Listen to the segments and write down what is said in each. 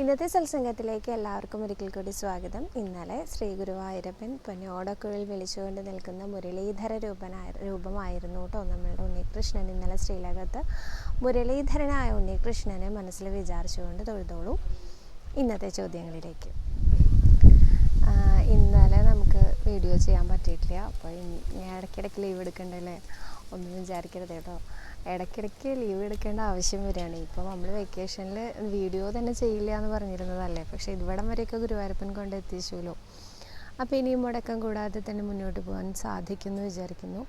ഇന്നത്തെ സത്സംഗത്തിലേക്ക് എല്ലാവർക്കും ഒരിക്കൽ കൂടി സ്വാഗതം. ഇന്നലെ ശ്രീ ഗുരുവായൂരപ്പൻ പൊന്നോടക്കുഴൽ വിളിച്ചുകൊണ്ട് നിൽക്കുന്ന മുരളീധര രൂപനായ രൂപമായിരുന്നു കേട്ടോ നമ്മളുടെ ഉണ്ണികൃഷ്ണൻ. ഇന്നലെ ശ്രീലകത്ത് മുരളീധരനായ ഉണ്ണികൃഷ്ണനെ മനസ്സിൽ വിചാരിച്ചുകൊണ്ട് തൊഴുതോളൂ. ഇന്നത്തെ ചോദ്യങ്ങളിലേക്ക്. ഇന്നലെ നമുക്ക് വീഡിയോ ചെയ്യാൻ പറ്റിയിട്ടില്ല. അപ്പോൾ ഇടയ്ക്കിടയ്ക്ക് ലീവ് എടുക്കണ്ടല്ലേ? ഒന്നും വിചാരിക്കരുത് കേട്ടോ. ഇടയ്ക്കിടയ്ക്ക് ലീവ് എടുക്കേണ്ട ആവശ്യം വരികയാണ്. ഇപ്പോൾ നമ്മൾ വെക്കേഷനിൽ വീഡിയോ തന്നെ ചെയ്യില്ല എന്ന് പറഞ്ഞിരുന്നതല്ലേ? പക്ഷേ ഇവിടം വരെയൊക്കെ ഗുരുവായൂരപ്പൻ കൊണ്ട് എത്തിച്ചുല്ലോ. അപ്പോൾ ഇനിയും മുടക്കം കൂടാതെ തന്നെ മുന്നോട്ട് പോകാൻ സാധിക്കുമെന്ന് വിചാരിക്കുന്നു.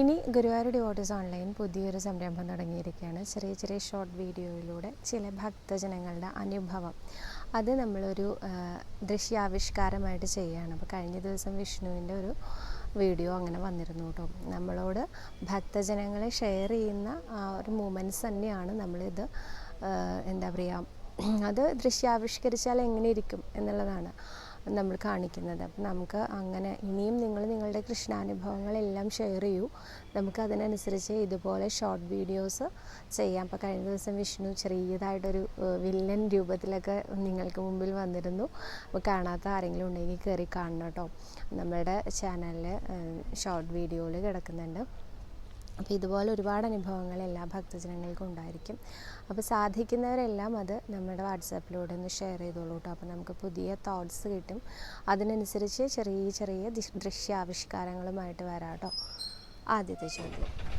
ഇനി ഗുരുവായൂർ ഡിവോട്ടീസ് ഓൺലൈൻ പുതിയൊരു സംരംഭം തുടങ്ങിയിരിക്കുകയാണ്. ചെറിയ ചെറിയ ഷോർട്ട് വീഡിയോയിലൂടെ ചില ഭക്തജനങ്ങളുടെ അനുഭവം. അത് നമ്മളൊരു ദൃശ്യാവിഷ്കാരമായിട്ട് ചെയ്യുകയാണ്. അപ്പോൾ കഴിഞ്ഞ ദിവസം വിഷ്ണുവിന്റെ ഒരു വീഡിയോ അങ്ങനെ വന്നിരുന്നു കേട്ടോ. നമ്മളോട് ഭക്തജനങ്ങളെ ഷെയർ ചെയ്യുന്ന ഒരു മൂമെന്റ്സ് തന്നെയാണ് നമ്മളിത് എന്താ പറയുക അത് ദൃശ്യാവിഷ്കരിച്ചാൽ എങ്ങനെ ഇരിക്കും എന്നുള്ളതാണ്. നമ്മൾ കാണിക്കുന്നത്. അപ്പം നമുക്ക് അങ്ങനെ ഇനിയും നിങ്ങൾ നിങ്ങളുടെ കൃഷ്ണാനുഭവങ്ങളെല്ലാം ഷെയർ ചെയ്യൂ. നമുക്ക് അതിനനുസരിച്ച് ഇതുപോലെ ഷോർട്ട് വീഡിയോസ് ചെയ്യാം. അപ്പോൾ കഴിഞ്ഞ ദിവസം വിഷ്ണു ചെറിയതായിട്ടൊരു വില്ലൻ രൂപത്തിലൊക്കെ നിങ്ങൾക്ക് മുമ്പിൽ വന്നിരുന്നു. അപ്പോൾ കാണാത്ത ആരെങ്കിലും ഉണ്ടെങ്കിൽ കയറി കാണണം കേട്ടോ. നമ്മുടെ ചാനലിൽ ഷോർട്ട് വീഡിയോയിൽ കിടക്കുന്നുണ്ട്. അപ്പോൾ ഇതുപോലെ ഒരുപാട് അനുഭവങ്ങൾ എല്ലാ ഭക്തജനങ്ങൾക്കും ഉണ്ടായിരിക്കും. അപ്പോൾ സാധിക്കുന്നവരെല്ലാം അത് നമ്മുടെ വാട്സാപ്പിലൂടെ ഒന്ന് ഷെയർ ചെയ്തോളൂ കേട്ടോ. അപ്പോൾ നമുക്ക് പുതിയ തോട്ട്സ് കിട്ടും. അതിനനുസരിച്ച് ചെറിയ ചെറിയ ദൃശ്- ദൃശ്യാവിഷ്കാരങ്ങളുമായിട്ട് വരാം കേട്ടോ. ആദ്യത്തെ ചോദ്യം.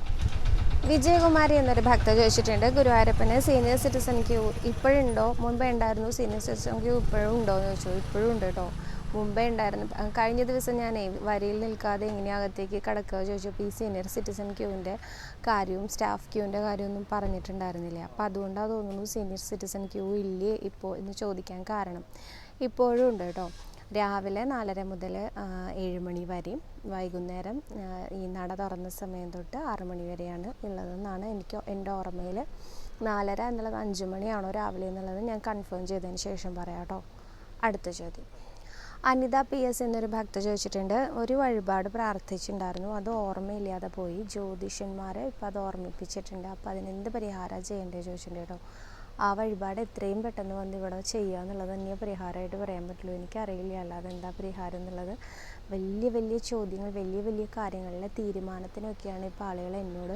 വിജയകുമാരി എന്നൊരു ഭക്ത ചോദിച്ചിട്ടുണ്ട് ഗുരുവായൂരപ്പന് സീനിയർ സിറ്റിസൺ ക്യൂ ഇപ്പോഴുണ്ടോ മുമ്പേ ഉണ്ടായിരുന്നു സീനിയർ സിറ്റിസൺ ക്യൂ ഇപ്പോഴും ഉണ്ടോ? എന്ന് ചോദിച്ചു. ഇപ്പോഴും ഉണ്ട് കേട്ടോ. മുമ്പേ ഉണ്ടായിരുന്നു. കഴിഞ്ഞ ദിവസം ഞാൻ വരിയിൽ നിൽക്കാതെ എങ്ങനെയാകത്തേക്ക് കടക്കുക ചോദിച്ചപ്പോൾ ഈ സീനിയർ സിറ്റിസൺ ക്യൂവിന്റെ കാര്യവും സ്റ്റാഫ് ക്യൂവിന്റെ കാര്യമൊന്നും പറഞ്ഞിട്ടുണ്ടായിരുന്നില്ല. അപ്പോൾ അതുകൊണ്ടാണ് തോന്നുന്നു സീനിയർ സിറ്റിസൺ ക്യൂ ഇല്ലേ ഇപ്പോൾ എന്ന് ചോദിക്കാൻ കാരണം. ഇപ്പോഴും ഉണ്ട് കേട്ടോ. രാവിലെ നാലര മുതൽ ഏഴ് മണി വരെയും വൈകുന്നേരം ഈ നട തുറന്ന സമയം തൊട്ട് ആറ് മണി വരെയാണ് ഉള്ളതെന്നാണ് എനിക്ക് എന്റെ ഓർമ്മയിൽ. നാലര എന്നുള്ളത് അഞ്ച് മണിയാണോ രാവിലെ എന്നുള്ളത് ഞാൻ കൺഫേം ചെയ്തതിന് ശേഷം പറയാം കേട്ടോ. അടുത്ത ചോദ്യം. അനിത പി എസ് എന്നൊരു ഭക്ത ചോദിച്ചിട്ടുണ്ട്. ഒരു വഴിപാട് പ്രാർത്ഥിച്ചിട്ടുണ്ടായിരുന്നു. അത് ഓർമ്മയില്ലാതെ പോയി. ജ്യോതിഷന്മാരെ ഇപ്പോൾ അത് ഓർമ്മിപ്പിച്ചിട്ടുണ്ട്. അപ്പോൾ അതിനെന്ത് പരിഹാരം ചെയ്യേണ്ടത് ചോദിച്ചിട്ടുണ്ട് കേട്ടോ. ആ വഴിപാട് എത്രയും പെട്ടെന്ന് വന്ന് ഇവിടെ ചെയ്യുക എന്നുള്ളത് തന്നെ പരിഹാരമായിട്ട് പറയാൻ പറ്റുള്ളൂ. എനിക്കറിയില്ല. അല്ലാതെ എന്താ പരിഹാരം എന്നുള്ളത്. വലിയ വലിയ ചോദ്യങ്ങൾ വലിയ വലിയ കാര്യങ്ങളിലെ തീരുമാനത്തിനൊക്കെയാണ് ഇപ്പോൾ ആളുകൾ എന്നോട്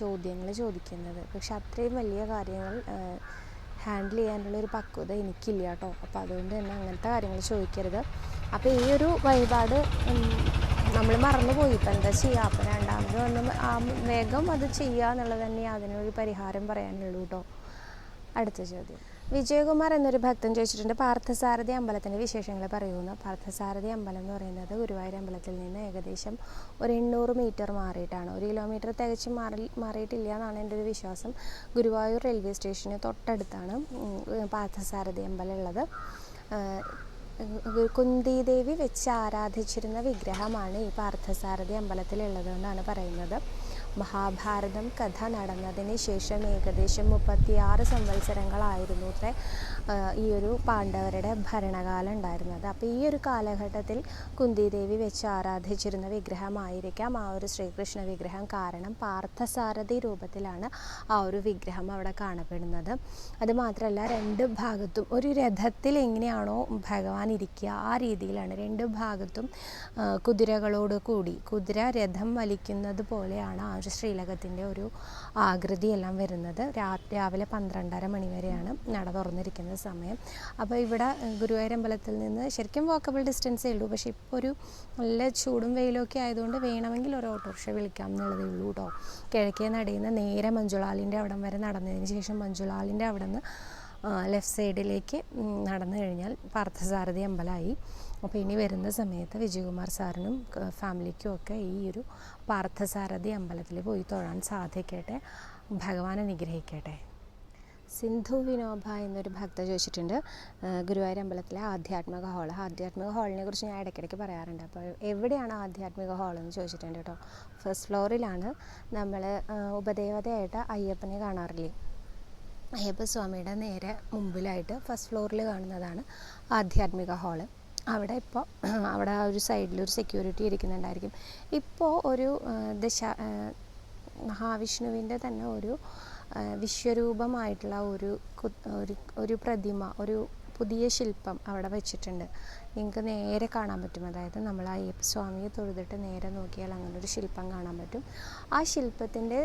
ചോദ്യങ്ങൾ ചോദിക്കുന്നത്. പക്ഷെ അത്രയും വലിയ കാര്യങ്ങൾ ഹാൻഡിൽ ചെയ്യാനുള്ള ഒരു പക്വത എനിക്കില്ല കേട്ടോ. അപ്പോൾ അതുകൊണ്ട് തന്നെ അങ്ങനത്തെ കാര്യങ്ങൾ ചോദിക്കരുത്. അപ്പോൾ ഈ ഒരു വഴിപാട് നമ്മൾ മറന്നുപോയി. ഇപ്പം എന്താ ചെയ്യുക അപ്പം രണ്ടാമത് വന്ന് ആ വേഗം അത് ചെയ്യുക എന്നുള്ളത് തന്നെ അതിനൊരു പരിഹാരം പറയാനുള്ളൂ കേട്ടോ. അടുത്ത ചോദ്യം. വിജയകുമാർ എന്നൊരു ഭക്തൻ ചോദിച്ചിട്ടുണ്ട്. പാർത്ഥസാരഥി അമ്പലത്തിന്റെ വിശേഷങ്ങൾ പറയുന്നു. പാർത്ഥസാരഥി അമ്പലം എന്ന് പറയുന്നത് ഗുരുവായൂർ അമ്പലത്തിൽ നിന്ന് ഏകദേശം ഒരു എണ്ണൂറ് മീറ്റർ മാറിയിട്ടാണ്. ഒരു കിലോമീറ്റർ തികച്ച് മാറി മാറിയിട്ടില്ല എന്നാണ് എന്റെ ഒരു വിശ്വാസം. ഗുരുവായൂർ റെയിൽവേ സ്റ്റേഷന് തൊട്ടടുത്താണ് പാർത്ഥസാരഥി അമ്പലം ഉള്ളത്. കുന്തിദേവി വെച്ച് ആരാധിച്ചിരുന്ന വിഗ്രഹമാണ് ഈ പാർത്ഥസാരഥി അമ്പലത്തിലുള്ളത് എന്നാണ് പറയുന്നത്. മഹാഭാരതം കഥ നടന്നതിന് ശേഷം ഏകദേശം മുപ്പത്തിയാറ് സംവത്സരങ്ങളായിരുന്നു അത്രേ ഈ ഒരു പാണ്ഡവരുടെ ഭരണകാലം ഉണ്ടായിരുന്നത്. അപ്പോൾ ഈ ഒരു കാലഘട്ടത്തിൽ കുന്തിദേവി വെച്ച് ആരാധിച്ചിരുന്ന വിഗ്രഹമായിരിക്കാം ആ ഒരു ശ്രീകൃഷ്ണ വിഗ്രഹം. കാരണം പാർത്ഥസാരഥി രൂപത്തിലാണ് ആ ഒരു വിഗ്രഹം അവിടെ കാണപ്പെടുന്നത്. അതുമാത്രമല്ല രണ്ട് ഭാഗത്തും ഒരു രഥത്തിൽ എങ്ങനെയാണോ ഭഗവാൻ ഇരിക്കുക ആ രീതിയിലാണ് രണ്ട് ഭാഗത്തും കുതിരകളോട് കൂടി കുതിര രഥം വലിക്കുന്നത് പോലെയാണ് ആ ഒരു ശ്രീലകത്തിന്റെ ഒരു ആകൃതിയെല്ലാം വരുന്നത് രാ രാവിലെ പന്ത്രണ്ടര മണി വരെയാണ് നട തുറന്നിരിക്കുന്ന സമയം. അപ്പോൾ ഇവിടെ അമ്പലത്തിൽ നിന്ന് ശരിക്കും വാക്കബിൾ ഡിസ്റ്റൻസേ ഉള്ളൂ. പക്ഷേ ഇപ്പോൾ ഒരു നല്ല ചൂടും വെയിലൊക്കെ ആയതുകൊണ്ട് വേണമെങ്കിൽ ഒരു ഓട്ടോറിക്ഷ വിളിക്കാം എന്നുള്ളതേ ഉള്ളൂ കേട്ടോ. കിഴക്കേ നടയുന്ന നേരെ മഞ്ജുളാലിന്റെ അവിടം വരെ നടന്നതിന് ശേഷം മഞ്ജുളാലിന്റെ അവിടെ നിന്ന് ലെഫ്റ്റ് സൈഡിലേക്ക് നടന്നു കഴിഞ്ഞാൽ പാർത്ഥസാരഥി അമ്പലമായി. അപ്പോൾ ഇനി വരുന്ന സമയത്ത് വിജയകുമാർ സാറിനും ഫാമിലിക്കും ഒക്കെ ഈ ഒരു പാർത്ഥസാരഥി അമ്പലത്തിൽ പോയി തൊഴാൻ സാധിക്കട്ടെ. ഭഗവാൻ അനുഗ്രഹിക്കട്ടെ. സിന്ധു വിനോബ എന്നൊരു ഭക്ത ചോദിച്ചിട്ടുണ്ട്. ഗുരുവായൂർ അമ്പലത്തിലെ ആധ്യാത്മിക ഹാൾ ആധ്യാത്മിക ഹാളിനെ കുറിച്ച് ഞാൻ ഇടയ്ക്കിടയ്ക്ക് പറയാറുണ്ട്. അപ്പോൾ എവിടെയാണ് ആധ്യാത്മിക ഹാൾ എന്ന് ചോദിച്ചിട്ടുണ്ട് കേട്ടോ. ഫസ്റ്റ് ഫ്ലോറിലാണ് നമ്മൾ ഉപദേവതയായിട്ട് അയ്യപ്പനെ കാണാറില്ലേ? അയ്യപ്പ സ്വാമിയുടെ നേരെ മുമ്പിലായിട്ട് ഫസ്റ്റ് ഫ്ലോറിൽ കാണുന്നതാണ് ആധ്യാത്മിക ഹാൾ അവിടെ ഇപ്പോൾ അവിടെ ആ ഒരു സൈഡിൽ ഒരു സെക്യൂരിറ്റി ഇരിക്കുന്നുണ്ടായിരിക്കും. ഇപ്പോൾ ഒരു ദശ ആ, മഹാവിഷ്ണുവിന്റെ തന്നെ ഒരു വിശ്വരൂപമായിട്ടുള്ള ഒരു ഒരു പ്രതിമ ഒരു പുതിയ ശില്പം അവിടെ വെച്ചിട്ടുണ്ട്. നിങ്ങൾക്ക് നേരെ കാണാൻ പറ്റും. അതായത് നമ്മൾ അയ്യപ്പ സ്വാമിയെ തൊഴുതിട്ട് നേരെ നോക്കിയാൽ അങ്ങനെ ഒരു ശില്പം കാണാൻ പറ്റും. ആ ശില്പത്തിന്റെ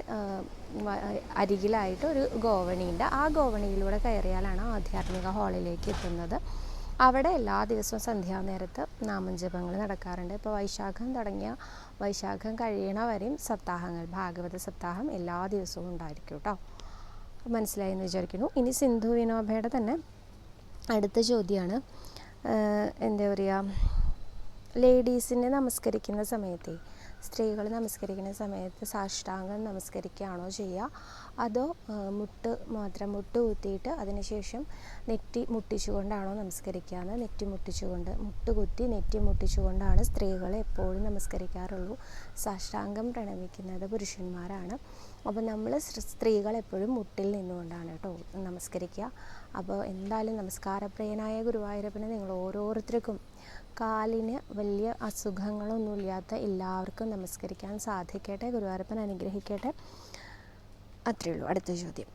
അരികിലായിട്ട് ഒരു ഗോവണിയുണ്ട്. ആ ഗോവണിയിലൂടെ കയറിയാലാണ് ആധ്യാത്മിക ഹാളിലേക്ക് എത്തുന്നത്. അവിടെ എല്ലാ ദിവസവും സന്ധ്യാനേരത്ത് നാമജപങ്ങൾ നടക്കാറുണ്ട്. ഇപ്പോൾ വൈശാഖം തുടങ്ങിയ വൈശാഖം കഴിയണ വരെയും സപ്താഹങ്ങൾ ഭാഗവത സപ്താഹം എല്ലാ ദിവസവും ഉണ്ടായിരിക്കും കേട്ടോ. മനസ്സിലായി എന്ന് വിചാരിക്കുന്നു. ഇനി സിന്ധു വിനോബയുടെ തന്നെ അടുത്ത ചോദ്യമാണ്. എന്താ പറയുക? ലേഡീസിനെ നമസ്കരിക്കുന്ന സമയത്തെ സ്ത്രീകൾ നമസ്കരിക്കുന്ന സമയത്ത് സാഷ്ടാംഗം നമസ്കരിക്കുകയാണോ ചെയ്യുക? അതോ മുട്ട് മാത്രം മുട്ട് കുത്തിയിട്ട് അതിനുശേഷം നെറ്റി മുട്ടിച്ചുകൊണ്ടാണോ നമസ്കരിക്കുക എന്ന് നെറ്റി മുട്ടിച്ചുകൊണ്ട് മുട്ട് കുത്തി നെറ്റി മുട്ടിച്ചുകൊണ്ടാണ് സ്ത്രീകൾ എപ്പോഴും നമസ്കരിക്കാറുള്ളൂ. സാഷ്ടാംഗം പ്രണമിക്കുന്നത് പുരുഷന്മാരാണ്. അപ്പോൾ നമ്മൾ സ്ത്രീകൾ എപ്പോഴും മുട്ടിൽ നിന്നുകൊണ്ടാണ് കേട്ടോ നമസ്കരിക്കുക. അപ്പോൾ എന്തായാലും നമസ്കാരപ്രിയനായ ഗുരുവായൂരപ്പനെ നിങ്ങൾ ഓരോരുത്തർക്കും കാലിന് വലിയ അസുഖങ്ങളൊന്നുമില്ലാത്ത എല്ലാവർക്കും നമസ്കരിക്കാൻ സാധിക്കട്ടെ ഗുരുവായൂരപ്പൻ അനുഗ്രഹിക്കട്ടെ. അത്രയേ ഉള്ളൂ അടുത്ത ചോദ്യം.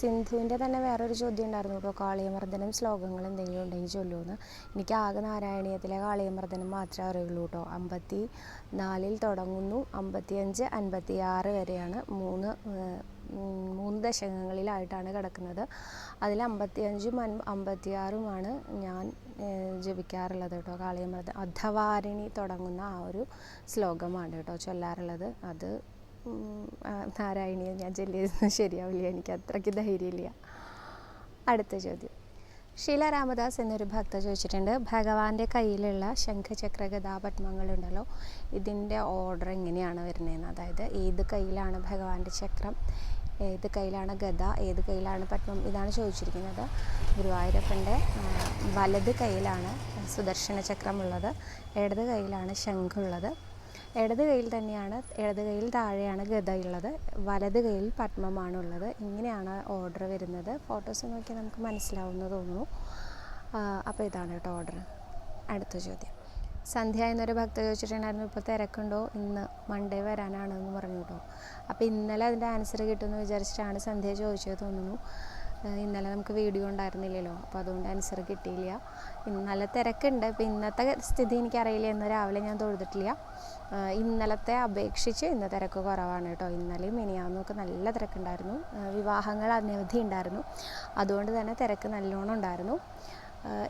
സിന്ധുവിന്റെ തന്നെ വേറൊരു ചോദ്യം ഉണ്ടായിരുന്നു ഇപ്പോൾ കാളിയമർദ്ദനം ശ്ലോകങ്ങൾ എന്തെങ്കിലും ഉണ്ടെങ്കിൽ ചൊല്ലുമെന്ന് എനിക്ക് ആകെ നാരായണീയത്തിലെ കാളിയമർദ്ദനം മാത്രമേ അറിയുള്ളൂ കേട്ടോ. അമ്പത്തി നാലിൽ തുടങ്ങുന്നു. അമ്പത്തിയഞ്ച് അൻപത്തി ആറ് വരെയാണ്. മൂന്ന് മൂന്ന് ദശകങ്ങളിലായിട്ടാണ് കിടക്കുന്നത്. അതിൽ അമ്പത്തിയഞ്ചും അമ്പത്തിയാറുമാണ് ഞാൻ ജപിക്കാറുള്ളത് കേട്ടോ കാളിയമൃത. അധവാരിണി തുടങ്ങുന്ന ആ ഒരു ശ്ലോകമാണ് കേട്ടോ ചൊല്ലാറുള്ളത്. അത് നാരായണീയം ഞാൻ ചൊല്ലിയിരുന്നു ശരിയാവില്ല എനിക്ക് അത്രയ്ക്ക് ധൈര്യമില്ല. അടുത്ത ചോദ്യം. ഷീല രാമദാസ് എന്നൊരു ഭക്ത ചോദിച്ചിട്ടുണ്ട് ഭഗവാന്റെ കയ്യിലുള്ള ശംഖചക്ര ഗതാപത്മങ്ങളുണ്ടല്ലോ ഇതിന്റെ ഓർഡർ എങ്ങനെയാണ് വരുന്നതെന്ന്? അതായത് ഏത് കയ്യിലാണ് ഭഗവാന്റെ ചക്രം ഏത് കയ്യിലാണ് ഗദ ഏത് കയ്യിലാണ് പത്മം ഇതാണ് ചോദിച്ചിരിക്കുന്നത്. ഗുരുവായൂരപ്പന്റെ വലത് കയ്യിലാണ് സുദർശന ചക്രമുള്ളത് ഇടത് കയ്യിലാണ് ശംഖുള്ളത്. ഇടത് കയ്യിൽ തന്നെയാണ് ഇടത് കയ്യിൽ താഴെയാണ് ഗതയുള്ളത് വലത് കയ്യിൽ പത്മമാണ് ഉള്ളത് ഇങ്ങനെയാണ് ഓർഡർ വരുന്നത്. ഫോട്ടോസ് നോക്കി നമുക്ക് മനസ്സിലാവുമെന്ന് തോന്നുന്നു. അപ്പോൾ ഇതാണ് കേട്ടോ ഓർഡർ. അടുത്ത ചോദ്യം. സന്ധ്യ എന്നൊരു ഭക്ത ചോദിച്ചിട്ടുണ്ടായിരുന്നു ഇപ്പോൾ തിരക്കുണ്ടോ? ഇന്ന് മൺഡേ വരാനാണെന്ന് പറഞ്ഞു കേട്ടോ. അപ്പോൾ ഇന്നലെ അതിന്റെ ആൻസർ കിട്ടുമെന്ന് വിചാരിച്ചിട്ടാണ് സന്ധ്യ ചോദിച്ചത് തോന്നുന്നു. ഇന്നലെ നമുക്ക് വീഡിയോ ഉണ്ടായിരുന്നില്ലല്ലോ. അപ്പോൾ അതുകൊണ്ട് ആൻസർ കിട്ടിയില്ല. ഇന്നലെ തിരക്കുണ്ട്. ഇപ്പോൾ ഇന്നത്തെ സ്ഥിതി എനിക്കറിയില്ല. ഇന്ന് രാവിലെ ഞാൻ തൊഴുതിട്ടില്ല. ഇന്നലത്തെ അപേക്ഷിച്ച് ഇന്ന് തിരക്ക് കുറവാണ് കേട്ടോ. ഇന്നലെയും മിനിയാന്നൊക്കെ നല്ല തിരക്കുണ്ടായിരുന്നു. വിവാഹങ്ങൾ അനവധി ഉണ്ടായിരുന്നു. അതുകൊണ്ട് തന്നെ തിരക്ക് നല്ലോണം ഉണ്ടായിരുന്നു.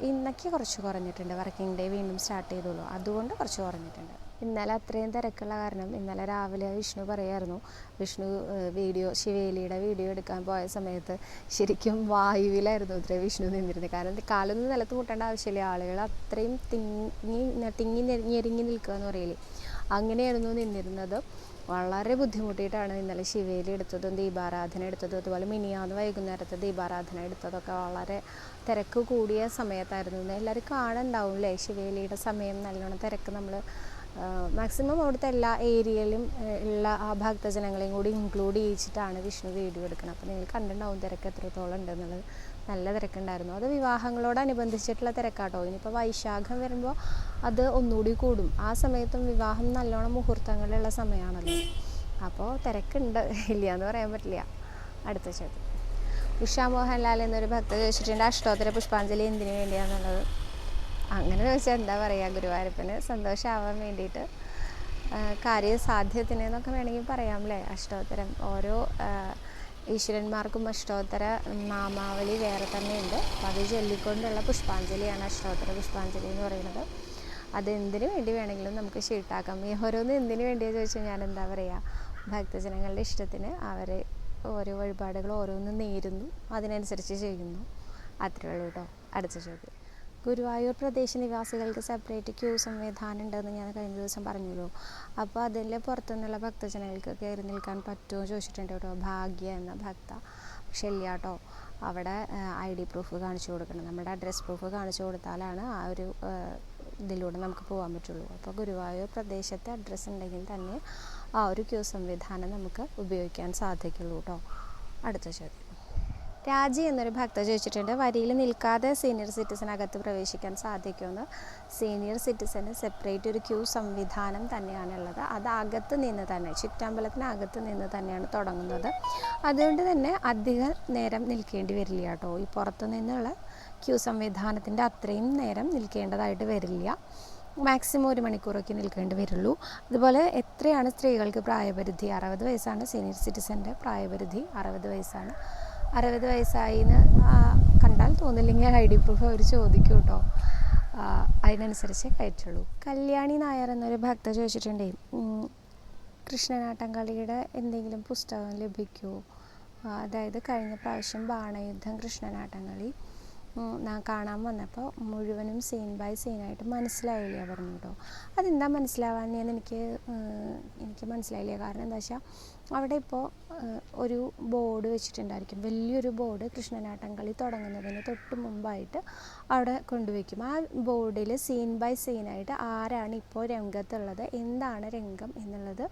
ഇന്നൊക്കെ കുറച്ച് കുറഞ്ഞിട്ടുണ്ട്. വർക്കിംഗ് ഡേ വീണ്ടും സ്റ്റാർട്ട് ചെയ്തോളൂ അതുകൊണ്ട് കുറച്ച് കുറഞ്ഞിട്ടുണ്ട്. ഇന്നലെ അത്രയും തിരക്കുള്ള കാരണം ഇന്നലെ രാവിലെ വിഷ്ണു പറയായിരുന്നു. വിഷ്ണു വീഡിയോ ശിവേലിയുടെ വീഡിയോ എടുക്കാൻ പോയ സമയത്ത് ശരിക്കും വായുവിലായിരുന്നു ഇത്ര വിഷ്ണു നിന്നിരുന്നത്. കാരണം കാലൊന്നും നിലത്ത് മുട്ടേണ്ട ആവശ്യമില്ല. ആളുകൾ അത്രയും തിങ്ങി തിങ്ങി ഞെരി- ഞെരുങ്ങി നിൽക്കുക എന്ന് പറയില്ലേ അങ്ങനെയായിരുന്നു നിന്നിരുന്നത്. വളരെ ബുദ്ധിമുട്ടിയിട്ടാണ് ഇന്നലെ ശിവേലി എടുത്തതും ദീപാരാധന എടുത്തതും അതുപോലെ മിനിയാന്ന് വൈകുന്നേരത്തെ ദീപാരാധന എടുത്തതൊക്കെ വളരെ തിരക്ക് കൂടിയ സമയത്തായിരുന്നു. എല്ലാവരും കാണുന്നുണ്ടാവും അല്ലേ ശിവേലിയുടെ സമയം നല്ലോണം തിരക്ക് നമ്മൾ മാക്സിമം അവിടുത്തെ എല്ലാ ഏരിയയിലും ഉള്ള ആ ഭക്തജനങ്ങളെയും കൂടി ഇൻക്ലൂഡ് ചെയ്യിച്ചിട്ടാണ് വിഷ്ണു വീഡിയോ എടുക്കുന്നത്. അപ്പോൾ നിങ്ങൾ കണ്ടിട്ടുണ്ടാവും തിരക്ക് എത്രത്തോളം ഉണ്ടെന്നുള്ളത് നല്ല തിരക്കുണ്ടായിരുന്നു. അത് വിവാഹങ്ങളോടനുബന്ധിച്ചിട്ടുള്ള തിരക്കാട്ടോ. ഇനിയിപ്പോൾ വൈശാഖം വരുമ്പോൾ അത് ഒന്നുകൂടി കൂടും. ആ സമയത്തും വിവാഹം നല്ലോണം മുഹൂർത്തങ്ങളുള്ള സമയമാണല്ലോ. അപ്പോൾ തിരക്കുണ്ട്. ഇല്ല എന്ന് പറയാൻ പറ്റില്ല. അടുത്ത ചോദ്യം ഉഷാ മോഹൻലാൽ എന്നൊരു ഭക്ത ചോദിച്ചിട്ടുണ്ട് അഷ്ടോത്തര പുഷ്പാഞ്ജലി എന്തിനു വേണ്ടിയാണെന്നുള്ളത് അങ്ങനെ ചോദിച്ചാൽ എന്താ പറയുക ഗുരുവായൂരപ്പന് സന്തോഷമാവാൻ വേണ്ടിയിട്ട് കാര്യ സാധ്യത്തിന് എന്നൊക്കെ വേണമെങ്കിൽ പറയാം അല്ലേ അഷ്ടോത്തരം ഓരോ ഈശ്വരന്മാർക്കും അഷ്ടോത്തര നാമാവലി വേറെ തന്നെയുണ്ട് അപ്പം അത് ചൊല്ലിക്കൊണ്ടുള്ള പുഷ്പാഞ്ജലിയാണ് അഷ്ടോത്തര പുഷ്പാഞ്ജലി എന്ന് പറയുന്നത്. അത് എന്തിനു വേണ്ടി വേണമെങ്കിലും നമുക്ക് ഷീട്ടാക്കാം ഈ ഓരോന്ന് എന്തിനു വേണ്ടിയാ ചോദിച്ചാൽ ഞാൻ എന്താ പറയുക ഭക്തജനങ്ങളുടെ ഇഷ്ടത്തിന് അവർ ഓരോ വഴിപാടുകൾ ഓരോന്നും നേരുന്നു. അതിനനുസരിച്ച് ചെയ്യുന്നു. അത്രേ ഉള്ളൂ കേട്ടോ അടുത്ത ചോദ്യം. ഗുരുവായൂർ പ്രദേശ നിവാസികൾക്ക് സെപ്പറേറ്റ് ക്യൂ സംവിധാനം ഉണ്ടെന്ന് ഞാൻ കഴിഞ്ഞ ദിവസം പറഞ്ഞല്ലോ. അപ്പോൾ അതിൽ പുറത്തുനിന്നുള്ള ഭക്തജനങ്ങൾക്ക് കയറി നിൽക്കാൻ പറ്റുമോ ചോദിച്ചിട്ടുണ്ട് കേട്ടോ ഭാഗ്യ എന്ന ഭക്ത. പക്ഷെ ഇല്ല കേട്ടോ അവിടെ ഐ ഡി പ്രൂഫ് കാണിച്ചു കൊടുക്കണം. നമ്മുടെ അഡ്രസ് പ്രൂഫ് കാണിച്ചു കൊടുത്താലാണ് ആ ഒരു ഇതിലൂടെ നമുക്ക് പോകാൻ പറ്റുള്ളൂ. അപ്പോൾ ഗുരുവായൂർ പ്രദേശത്തെ അഡ്രസ്സ് ഉണ്ടെങ്കിൽ തന്നെ ആ ഒരു ക്യൂ സംവിധാനം നമുക്ക് ഉപയോഗിക്കാൻ സാധിക്കുള്ളൂ കേട്ടോ അടുത്ത ചോദ്യം. രാജി എന്നൊരു ഭക്ത ചോദിച്ചിട്ടുണ്ട് വരിയിൽ നിൽക്കാതെ സീനിയർ സിറ്റിസൺ അകത്ത് പ്രവേശിക്കാൻ സാധിക്കുമെന്ന്. സീനിയർ സിറ്റിസന് സെപ്പറേറ്റ് ഒരു ക്യൂ സംവിധാനം തന്നെയാണുള്ളത്. അത് അകത്ത് നിന്ന് തന്നെ ചുറ്റമ്പലത്തിന് അകത്ത് നിന്ന് തന്നെയാണ് തുടങ്ങുന്നത്. അതുകൊണ്ട് തന്നെ അധികം നേരം നിൽക്കേണ്ടി വരില്ല കേട്ടോ ഈ പുറത്തു നിന്നുള്ള ക്യൂ സംവിധാനത്തിന്റെ അത്രയും നേരം നിൽക്കേണ്ടതായിട്ട് വരില്ല. മാക്സിമം ഒരു മണിക്കൂറൊക്കെ നിൽക്കേണ്ടി വരുള്ളൂ. അതുപോലെ എത്രയാണ് സ്ത്രീകൾക്ക് പ്രായപരിധി? അറുപത് വയസ്സാണ് സീനിയർ സിറ്റിസന്റെ പ്രായപരിധി. അറുപത് വയസ്സാണ്. അറുപത് വയസ്സായി എന്ന് കണ്ടാൽ തോന്നില്ലെങ്കിൽ ഐ ഡി പ്രൂഫ് അവർ ചോദിക്കും കേട്ടോ. അതിനനുസരിച്ച് കയറ്റുള്ളൂ. കല്യാണി നായർ എന്നൊരു ഭക്ത ചോദിച്ചിട്ടുണ്ടേ. കൃഷ്ണനാട്ടം കൃഷ്ണനാട്ടംകളിയുടെ എന്തെങ്കിലും പുസ്തകം ലഭിക്കുമോ അതായത് കഴിഞ്ഞ പ്രാവശ്യം ബാണയുദ്ധം കൃഷ്ണനാട്ടംകളി. ഞാൻ കാണാൻ വന്നപ്പോൾ മുഴുവനും സീൻ ബൈ സീനായിട്ട് മനസ്സിലായില്ല പറഞ്ഞു കേട്ടോ. അതെന്താ മനസ്സിലാവാനെന്ന് എനിക്ക് എനിക്ക് മനസ്സിലായില്ല? കാരണം എന്താ വെച്ചാൽ അവിടെ ഇപ്പോൾ ഒരു ബോർഡ് വെച്ചിട്ടുണ്ടായിരിക്കും. വലിയൊരു ബോർഡ് കൃഷ്ണനാട്ടം കളി തുടങ്ങുന്നതിന് തൊട്ട് മുമ്പായിട്ട് അവിടെ കൊണ്ടുവയ്ക്കും. ആ ബോർഡിൽ സീൻ ബൈ സീനായിട്ട് ആരാണ് ഇപ്പോൾ രംഗത്തുള്ളത് എന്താണ് രംഗം എന്നുള്ളത്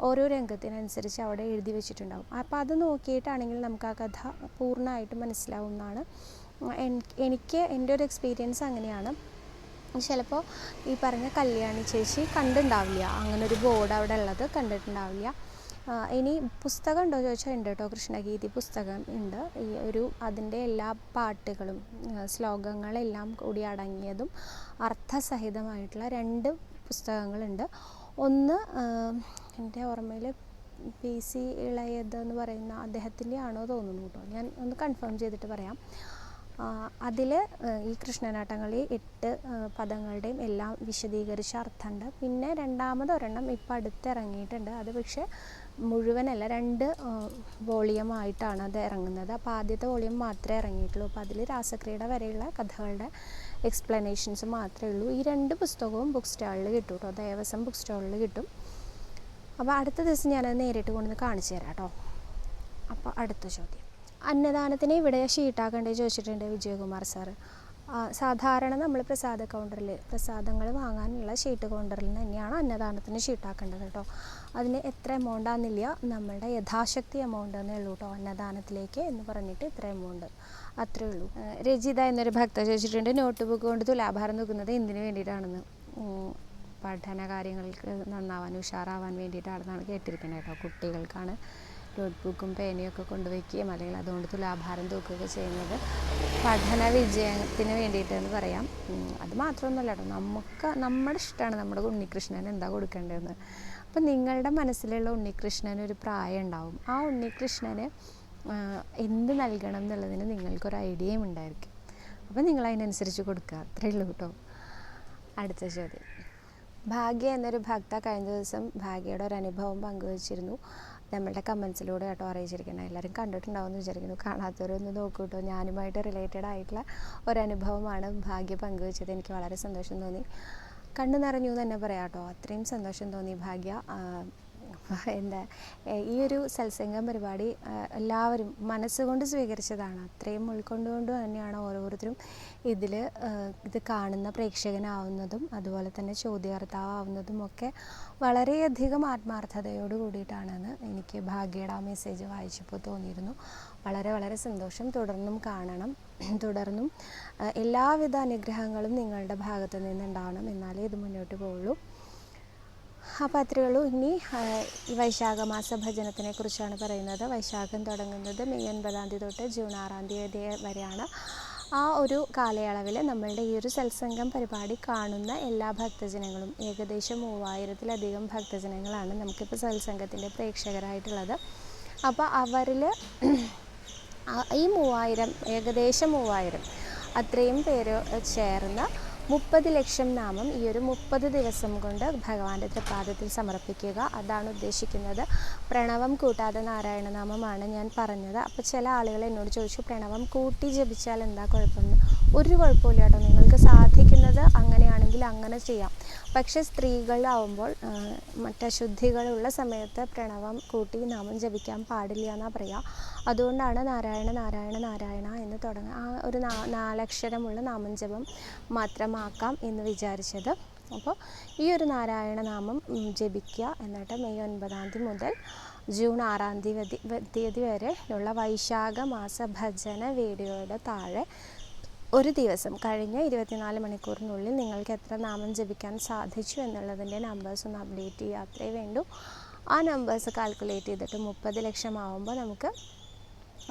ഓരോ രംഗത്തിനനുസരിച്ച് അവിടെ എഴുതി വെച്ചിട്ടുണ്ടാകും അപ്പോൾ അത് നോക്കിയിട്ടാണെങ്കിൽ നമുക്ക് ആ കഥ പൂർണമായിട്ട് മനസ്സിലാവും എന്നാണ് എൻ- എനിക്ക് എന്റെ ഒരു എക്സ്പീരിയൻസ് അങ്ങനെയാണ്. ചിലപ്പോൾ ഈ പറഞ്ഞ കല്യാണി ചേച്ചി കണ്ടിട്ടുണ്ടാവില്ല അങ്ങനെ ഒരു ബോർഡ് അവിടെ ഉള്ളത് കണ്ടിട്ടുണ്ടാവില്ല. ഇനി പുസ്തകം ഉണ്ടോ ചോദിച്ചാൽ ഉണ്ട് കേട്ടോ കൃഷ്ണഗീതി പുസ്തകം ഉണ്ട്. ഈ ഒരു അതിന്റെ എല്ലാ പാട്ടുകളും ശ്ലോകങ്ങളെല്ലാം കൂടി അടങ്ങിയതും അർത്ഥസഹിതമായിട്ടുള്ള രണ്ട് പുസ്തകങ്ങളുണ്ട്. ഒന്ന് എന്റെ ഓർമ്മയിൽ പി സി ഇളയത് എന്ന് പറയുന്ന അദ്ദേഹത്തിന്റെ ആണോ തോന്നുന്നു കേട്ടോ. ഞാൻ ഒന്ന് കൺഫേം ചെയ്തിട്ട് പറയാം. അതിൽ ഈ കൃഷ്ണനാട്ടങ്ങളി എട്ട് പദങ്ങളുടെയും എല്ലാം വിശദീകരിച്ച അർത്ഥമുണ്ട്. പിന്നെ രണ്ടാമതൊരെണ്ണം ഇപ്പം അടുത്തിറങ്ങിയിട്ടുണ്ട്. അത് പക്ഷേ മുഴുവനല്ല രണ്ട് വോളിയമായിട്ടാണ് അത് ഇറങ്ങുന്നത്. അപ്പോൾ ആദ്യത്തെ വോളിയം മാത്രമേ ഇറങ്ങിയിട്ടുള്ളൂ. അപ്പോൾ അതിൽ രാസക്രീഡ വരെയുള്ള കഥകളുടെ എക്സ്പ്ലനേഷൻസ് മാത്രമേ ഉള്ളൂ. ഈ രണ്ട് പുസ്തകവും ബുക്ക് സ്റ്റാളിൽ കിട്ടും കേട്ടോ ദേവസ്വം ബുക്ക് സ്റ്റാളിൽ കിട്ടും. അപ്പോൾ അടുത്ത ദിവസം ഞാനത് നേരിട്ട് കൊണ്ടുവന്ന് കാണിച്ചു തരാം കേട്ടോ അപ്പോൾ അടുത്ത ചോദ്യം. അന്നദാനത്തിന് ഇവിടെ ഷീട്ടാക്കണ്ടേ ചോദിച്ചിട്ടുണ്ട് വിജയകുമാർ സാറ് സാധാരണ നമ്മൾ പ്രസാദ കൗണ്ടറിൽ പ്രസാദങ്ങൾ വാങ്ങാനുള്ള ഷീട്ട് കൗണ്ടറിൽ തന്നെയാണ് അന്നദാനത്തിന് ഷീട്ടാക്കേണ്ടത് കേട്ടോ. അതിന് എത്ര എമൗണ്ട് ആണെന്നില്ല നമ്മളുടെ യഥാശക്തി എമൗണ്ട് എന്നേ ഉള്ളൂ കേട്ടോ അന്നദാനത്തിലേക്ക് എന്ന് പറഞ്ഞിട്ട് ഇത്ര എമൗണ്ട് അത്രേ ഉള്ളൂ. രജിത എന്നൊരു ഭക്ത ചോദിച്ചിട്ടുണ്ട് നോട്ട് ബുക്ക് കൊണ്ട് തുലാഭാരം നോക്കുന്നത് എന്തിനു വേണ്ടിയിട്ടാണെന്ന്? പഠന കാര്യങ്ങൾക്ക് നന്നാവാൻ ഉഷാറാവാൻ വേണ്ടിയിട്ടാണെന്നാണ് കേട്ടിരിക്കുന്നത് കേട്ടോ കുട്ടികൾക്കാണ്. നോട്ട് ബുക്കും പേനയും ഒക്കെ കൊണ്ടുവയ്ക്കുകയും അല്ലെങ്കിൽ അതുകൊണ്ട് തുലാഭാരം തൂക്കുകയൊക്കെ ചെയ്യുന്നത് പഠന വിജയത്തിന് വേണ്ടിയിട്ടെന്ന് പറയാം. അത് മാത്രമൊന്നുമല്ല കേട്ടോ. നമുക്ക് നമ്മുടെ ഇഷ്ടമാണ് നമ്മുടെ ഉണ്ണികൃഷ്ണൻ എന്താ കൊടുക്കേണ്ടതെന്ന്. അപ്പം നിങ്ങളുടെ മനസ്സിലുള്ള ഉണ്ണികൃഷ്ണന് ഒരു പ്രായം ഉണ്ടാവും. ആ ഉണ്ണികൃഷ്ണന് എന്ത് നൽകണം എന്നുള്ളതിന് നിങ്ങൾക്കൊരു ഐഡിയയും ഉണ്ടായിരിക്കും. അപ്പം നിങ്ങൾ അതിനനുസരിച്ച് കൊടുക്കുക. അത്രയേ ഉള്ളൂ കേട്ടോ. അടുത്ത ചോദ്യം. ഭാഗ്യ എന്നൊരു ഭക്ത കഴിഞ്ഞ ദിവസം ഭാഗ്യയുടെ ഒരു അനുഭവം പങ്കുവച്ചിരുന്നു. നമ്മളുടെ കമൻസിലൂടെ കേട്ടോ അറിയിച്ചിരിക്കണം എല്ലാവരും കണ്ടിട്ടുണ്ടാവുമെന്ന് വിചാരിക്കുന്നു. കാണാത്തവരൊന്ന് നോക്കൂ കേട്ടോ. ഞാനുമായിട്ട് റിലേറ്റഡ് ആയിട്ടുള്ള ഒരനുഭവമാണ് ഭാഗ്യ പങ്കുവച്ചത്. എനിക്ക് വളരെ സന്തോഷം തോന്നി. കണ്ണു നിറഞ്ഞു തന്നെ പറയാം കേട്ടോ. അത്രയും സന്തോഷം തോന്നി ഭാഗ്യ. എന്താ ഈ ഒരു സത്സംഗം പരിപാടി എല്ലാവരും മനസ്സുകൊണ്ട് സ്വീകരിച്ചതാണ്. അത്രയും ഉൾക്കൊണ്ടുകൊണ്ട് തന്നെയാണ് ഓരോരുത്തരും ഇതിൽ ഇത് കാണുന്ന പ്രേക്ഷകനാവുന്നതും അതുപോലെ തന്നെ ചോദ്യകർത്താവുന്നതും ഒക്കെ വളരെയധികം ആത്മാർത്ഥതയോട് കൂടിയിട്ടാണെന്ന് എനിക്ക് ഭാഗ്യയുടെ ആ മെസ്സേജ് വായിച്ചപ്പോൾ തോന്നിയിരുന്നു. വളരെ വളരെ സന്തോഷം. തുടർന്നും കാണണം. തുടർന്നും എല്ലാവിധ അനുഗ്രഹങ്ങളും നിങ്ങളുടെ ഭാഗത്തു നിന്നുണ്ടാവണം എന്നാലേ ഇത് മുന്നോട്ട് പോവുള്ളൂ. അപ്പോൾ അത്രയേ ഉള്ളൂ. ഇനി വൈശാഖ മാസ ഭജനത്തിനെ കുറിച്ചാണ് പറയുന്നത്. വൈശാഖം തുടങ്ങുന്നത് മെയ് ഒൻപതാം തീയതി തൊട്ട് ജൂൺ ആറാം തീയതി വരെയാണ്. ആ ഒരു കാലയളവിൽ നമ്മളുടെ ഈ ഒരു സത്സംഗം പരിപാടി കാണുന്ന എല്ലാ ഭക്തജനങ്ങളും ഏകദേശം മൂവായിരത്തിലധികം ഭക്തജനങ്ങളാണ് നമുക്കിപ്പോൾ സത്സംഗത്തിന്റെ പ്രേക്ഷകരായിട്ടുള്ളത്. അപ്പോൾ അവരിൽ ഈ മൂവായിരം ഏകദേശം മൂവായിരം അത്രയും പേര് ചേർന്ന് മുപ്പത് ലക്ഷം നാമം ഈ ഒരു മുപ്പത് ദിവസം കൊണ്ട് ഭഗവാന്റെ പാദത്തിൽ സമർപ്പിക്കുക. അതാണ് ഉദ്ദേശിക്കുന്നത്. പ്രണവം കൂട്ടാതെ നാരായണനാമമാണ് ഞാൻ പറഞ്ഞത്. അപ്പോൾ ചില ആളുകൾ എന്നോട് ചോദിച്ചു പ്രണവം കൂട്ടി ജപിച്ചാൽ എന്താ കുഴപ്പമെന്ന് ഒരു കുഴപ്പമില്ല കേട്ടോ നിങ്ങൾക്ക് സാധിക്കുന്നത് അങ്ങനെയാണെങ്കിൽ അങ്ങനെ ചെയ്യാം. പക്ഷെ സ്ത്രീകളാവുമ്പോൾ മറ്റശുദ്ധികളുള്ള സമയത്ത് പ്രണവം കൂട്ടി നാമം ജപിക്കാൻ പാടില്ല എന്നാണ് പറയുക അതുകൊണ്ടാണ് നാരായണ നാരായണ നാരായണ എന്ന് തുടങ്ങുക ആ ഒരു നാലക്ഷരമുള്ള നാമം ജപം മാത്രമാക്കാം എന്ന് വിചാരിച്ചത്. അപ്പോൾ ഈ ഒരു നാരായണ നാമം ജപിക്കുക എന്നിട്ട് മെയ് ഒൻപതാം തീയതി മുതൽ ജൂൺ ആറാം തീയതി തീയതി വരെ ഉള്ള വൈശാഖ മാസ ഭജന വീഡിയോയുടെ താഴെ ഒരു ദിവസം കഴിഞ്ഞ ഇരുപത്തിനാല് മണിക്കൂറിനുള്ളിൽ നിങ്ങൾക്ക് എത്ര നാമം ജപിക്കാൻ സാധിച്ചു എന്നുള്ളതിന്റെ നമ്പേഴ്സ് ഒന്ന് അപ്ഡേറ്റ് ചെയ്യുക. അത്രേ വേണ്ടൂ. ആ നമ്പേഴ്സ് കാൽക്കുലേറ്റ് ചെയ്തിട്ട് മുപ്പത് ലക്ഷം ആവുമ്പോൾ നമുക്ക്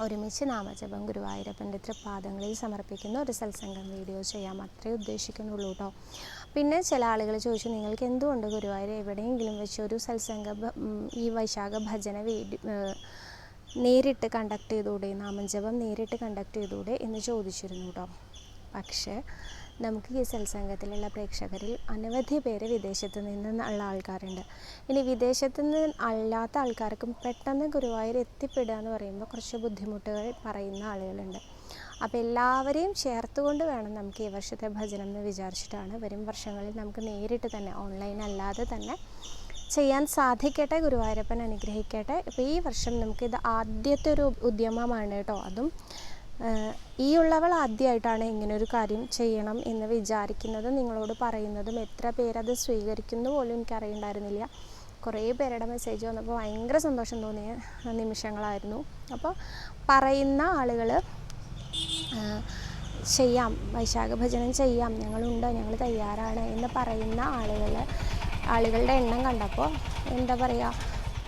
ഒരുമിച്ച് നാമജപം ഗുരുവായൂരപ്പന്റെ തൃപ്പാദങ്ങളിൽ സമർപ്പിക്കുന്ന ഒരു സത്സംഗം വീഡിയോ ചെയ്യാം. അത്രേ ഉദ്ദേശിക്കുന്നുള്ളൂ കേട്ടോ പിന്നെ ചില ആളുകൾ ചോദിച്ചു നിങ്ങൾക്ക് എന്തുകൊണ്ട് ഗുരുവായൂർ എവിടെയെങ്കിലും വെച്ച് ഒരു സത്സംഗ ഈ വൈശാഖ ഭജന വീഡിയോ നേരിട്ട് കണ്ടക്ട് ചെയ്തുകൂടെ നാമജപം നേരിട്ട് കണ്ടക്ട് ചെയ്തുകൂടെ എന്ന് ചോദിച്ചിരുന്നു കേട്ടോ പക്ഷേ നമുക്ക് ഈ സത്സംഗത്തിലുള്ള പ്രേക്ഷകരിൽ അനവധി പേര് വിദേശത്ത് നിന്നുള്ള ആൾക്കാരുണ്ട്. ഇനി വിദേശത്ത് നിന്ന് അല്ലാത്ത ആൾക്കാർക്കും പെട്ടെന്ന് ഗുരുവായൂർ എത്തിപ്പെടുക എന്ന് പറയുമ്പോൾ കുറച്ച് ബുദ്ധിമുട്ടുകൾ പറയുന്ന ആളുകളുണ്ട്. അപ്പോൾ എല്ലാവരെയും ചേർത്തുകൊണ്ട് വേണം നമുക്ക് ഈ വർഷത്തെ ഭജനം എന്ന് വിചാരിച്ചിട്ടാണ് വരും വർഷങ്ങളിൽ നമുക്ക് നേരിട്ട് തന്നെ ഓൺലൈൻ അല്ലാതെ തന്നെ ചെയ്യാൻ സാധിക്കട്ടെ ഗുരുവായൂരപ്പൻ അനുഗ്രഹിക്കട്ടെ. ഇപ്പോൾ ഈ വർഷം നമുക്ക് നമുക്കിത് ആദ്യത്തെ ഒരു ഉദ്യമമാണ് കേട്ടോ അതും. ഈ ഉള്ളവൾ ആദ്യമായിട്ടാണ് ഇങ്ങനെ ഒരു കാര്യം ചെയ്യണം എന്ന് വിചാരിക്കുന്നതും. നിങ്ങളോട് പറയുന്നതും എത്ര പേരത് സ്വീകരിക്കുന്നു പോലും എനിക്കറിയണ്ടായിരുന്നില്ല. കുറേ പേരുടെ മെസ്സേജ് വന്നപ്പോൾ ഭയങ്കര സന്തോഷം തോന്നിയ നിമിഷങ്ങളായിരുന്നു. അപ്പോൾ പറയുന്ന ആളുകൾ ചെയ്യാം വൈശാഖ ഭജനം ചെയ്യാം ഞങ്ങളുണ്ട് ഞങ്ങൾ തയ്യാറാണ് എന്ന് പറയുന്ന ആളുകൾ ആളുകളുടെ എണ്ണം കണ്ടപ്പോൾ എന്താ പറയുക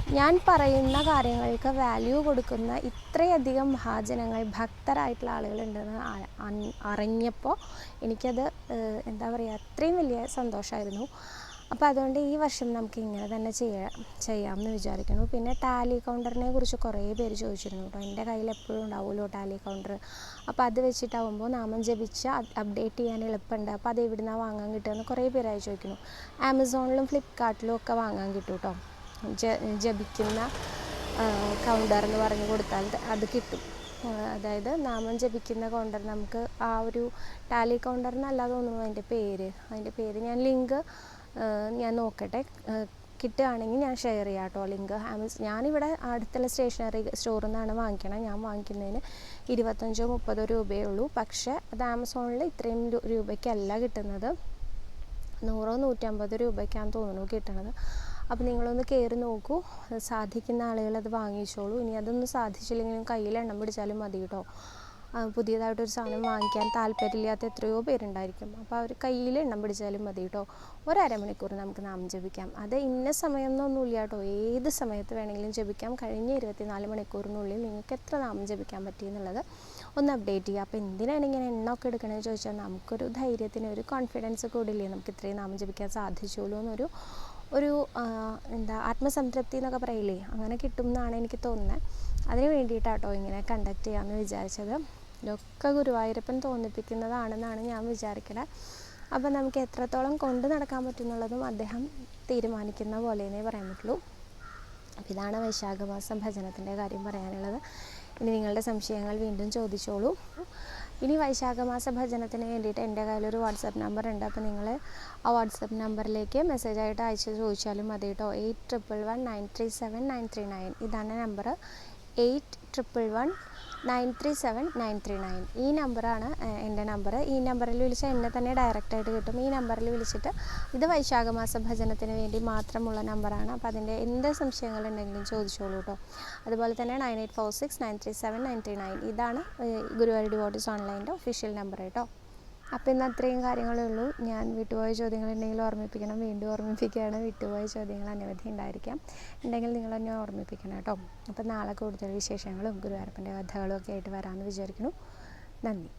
ഞാൻ പറയുന്ന കാര്യങ്ങൾക്ക് വാല്യൂ കൊടുക്കുന്ന ഇത്രയധികം മഹാജനങ്ങൾ ഭക്തരായിട്ടുള്ള ആളുകളുണ്ടെന്ന് അറിഞ്ഞപ്പോൾ എനിക്കത് എന്താ പറയുക അത്രയും വലിയ സന്തോഷമായിരുന്നു. അപ്പോൾ അതുകൊണ്ട് ഈ വർഷം നമുക്ക് ഇങ്ങനെ തന്നെ ചെയ്യാം ചെയ്യാമെന്ന് വിചാരിക്കുന്നു. പിന്നെ ടാലി കൗണ്ടറിനെ കുറിച്ച് കുറേ പേര് ചോദിച്ചിരുന്നു കേട്ടോ. എന്റെ കയ്യിൽ എപ്പോഴും ഉണ്ടാവുമല്ലോ ടാലി കൗണ്ടർ അപ്പോൾ അത് വെച്ചിട്ടാവുമ്പോൾ നാമം ജപിച്ച് അപ്ഡേറ്റ് ചെയ്യാൻ എളുപ്പമുണ്ട്. അപ്പോൾ അത് എവിടെ നിന്നാണ് വാങ്ങാൻ കിട്ടുമെന്ന് കുറേ പേരായി ചോദിക്കുന്നു. ആമസോണിലും ഫ്ലിപ്കാർട്ടിലും ഒക്കെ വാങ്ങാൻ കിട്ടും കേട്ടോ. ജപിക്കുന്ന കൗണ്ടർ എന്ന് പറഞ്ഞു കൊടുത്താൽ അത് കിട്ടും. അതായത് നാമം ജപിക്കുന്ന കൗണ്ടർ നമുക്ക് ആ ഒരു ടാലി കൗണ്ടർ എന്നല്ല തോന്നുന്നു അതിന്റെ പേര്. അതിന്റെ പേര് ഞാൻ ലിങ്ക് ഞാൻ നോക്കട്ടെ. കിട്ടുകയാണെങ്കിൽ ഞാൻ ഷെയർ ചെയ്യാം കേട്ടോ ലിങ്ക്. ആമസോൺ ഞാനിവിടെ അടുത്തുള്ള സ്റ്റേഷനറി സ്റ്റോറിൽ നിന്നാണ് വാങ്ങിക്കണത്. ഞാൻ വാങ്ങിക്കുന്നതിന് ഇരുപത്തഞ്ചോ മുപ്പതോ രൂപയേ ഉള്ളൂ. പക്ഷേ അത് ആമസോണിൽ ഇത്രയും രൂപയ്ക്കല്ല കിട്ടുന്നത്. നൂറോ നൂറ്റമ്പത് രൂപയ്ക്കാണ് തോന്നുന്നു കിട്ടണത്. അപ്പോൾ നിങ്ങളൊന്ന് കയറി നോക്കൂ. സാധിക്കുന്ന ആളുകൾ അത് വാങ്ങിച്ചോളൂ. ഇനി അതൊന്നും സാധിച്ചില്ലെങ്കിലും കയ്യിൽ എണ്ണം പിടിച്ചാലും മതി കേട്ടോ. പുതിയതായിട്ടൊരു സാധനം വാങ്ങിക്കാൻ താല്പര്യമില്ലാത്ത എത്രയോ പേരുണ്ടായിരിക്കും. അപ്പോൾ അവർ കയ്യിൽ എണ്ണം പിടിച്ചാലും മതി കേട്ടോ. ഒരമണിക്കൂർ നമുക്ക് നാമം ജപിക്കാം. അത് ഇന്ന സമയം എന്നൊന്നുമില്ല കേട്ടോ. ഏത് സമയത്ത് വേണമെങ്കിലും ജപിക്കാം. കഴിഞ്ഞ ഇരുപത്തിനാല് മണിക്കൂറിനുള്ളിൽ നിങ്ങൾക്ക് എത്ര നാമം ജപിക്കാൻ പറ്റി എന്നുള്ളത് ഒന്ന് അപ്ഡേറ്റ് ചെയ്യുക. അപ്പോൾ എന്തിനാണ് ഇങ്ങനെ എണ്ണമൊക്കെ എടുക്കണമെന്ന് ചോദിച്ചാൽ നമുക്കൊരു ധൈര്യത്തിന് ഒരു കോൺഫിഡൻസ് കൂടില്ലേ? നമുക്ക് ഇത്രയും നാമം ജപിക്കാൻ സാധിച്ചുള്ളൂ എന്നൊരു ഒരു എന്താ ആത്മസംതൃപ്തി എന്നൊക്കെ പറയില്ലേ? അങ്ങനെ കിട്ടും എന്നാണ് എനിക്ക് തോന്നുന്നത്. അതിന് വേണ്ടിയിട്ടാട്ടോ ഇങ്ങനെ കണ്ടക്ട് ചെയ്യാമെന്ന് വിചാരിച്ചത്. ഇതൊക്കെ ഗുരുവായൂരപ്പൻ തോന്നിപ്പിക്കുന്നതാണെന്നാണ് ഞാൻ വിചാരിക്കണത് അപ്പം നമുക്ക് എത്രത്തോളം കൊണ്ട് നടക്കാൻ പറ്റുന്നുള്ളതും അദ്ദേഹം തീരുമാനിക്കുന്ന പോലെയെന്നേ പറയാൻ പറ്റുള്ളൂ. അപ്പം ഇതാണ് വൈശാഖമാസം ഭജനത്തിന്റെ കാര്യം പറയാനുള്ളത്. ഇനി നിങ്ങളുടെ സംശയങ്ങൾ വീണ്ടും ചോദിച്ചോളൂ. ഇനി വൈശാഖമാസ ഭജനത്തിന് വേണ്ടിയിട്ട് എന്റെ കയ്യിലൊരു വാട്സപ്പ് നമ്പർ ഉണ്ട്. അപ്പോൾ നിങ്ങൾ ആ വാട്സപ്പ് നമ്പറിലേക്ക് മെസ്സേജായിട്ട് അയച്ച് ചോദിച്ചാലും മതി കേട്ടോ. Eight triple one nine three seven nine three nine ഇതാണ് number eight triple one nine three seven nine three nine. ഈ നമ്പറാണ് എന്റെ നമ്പർ ഈ നമ്പറിൽ വിളിച്ചാൽ എന്നെ തന്നെ ഡയറക്റ്റായിട്ട് കിട്ടും. ഈ നമ്പറിൽ വിളിച്ചിട്ട് ഇത് വൈശാഖമാസ ഭജനത്തിന് വേണ്ടി മാത്രമുള്ള നമ്പറാണ്. അപ്പോൾ അതിന്റെ എന്ത് സംശയങ്ങളുണ്ടെങ്കിലും ചോദിച്ചോളൂ കേട്ടോ. അതുപോലെ തന്നെ nine eight four six nine three seven nine three nine. ഇതാണ് ഗുരുവായൂർ ഡിവോട്ടീസ് ഓൺലൈന്റെ ഒഫീഷ്യൽ നമ്പർ കേട്ടോ. അപ്പോൾ ഇന്ന് അത്രയും കാര്യങ്ങളേ ഉള്ളൂ. ഞാൻ വിട്ടുപോയ ചോദ്യങ്ങളുണ്ടെങ്കിൽ ഓർമ്മിപ്പിക്കണം വീണ്ടും ഓർമ്മിപ്പിക്കുകയാണ്. വിട്ടുപോയ ചോദ്യങ്ങൾ അനവധി ഉണ്ടായിരിക്കാം. ഉണ്ടെങ്കിൽ നിങ്ങൾ എന്നെ ഓർമ്മിപ്പിക്കണം കേട്ടോ. അപ്പം നാളെ കൂടുതൽ വിശേഷങ്ങളും ഗുരുവായൂരപ്പന്റെ കഥകളും ഒക്കെ ആയിട്ട് വരാമെന്ന് വിചാരിക്കുന്നു. നന്ദി.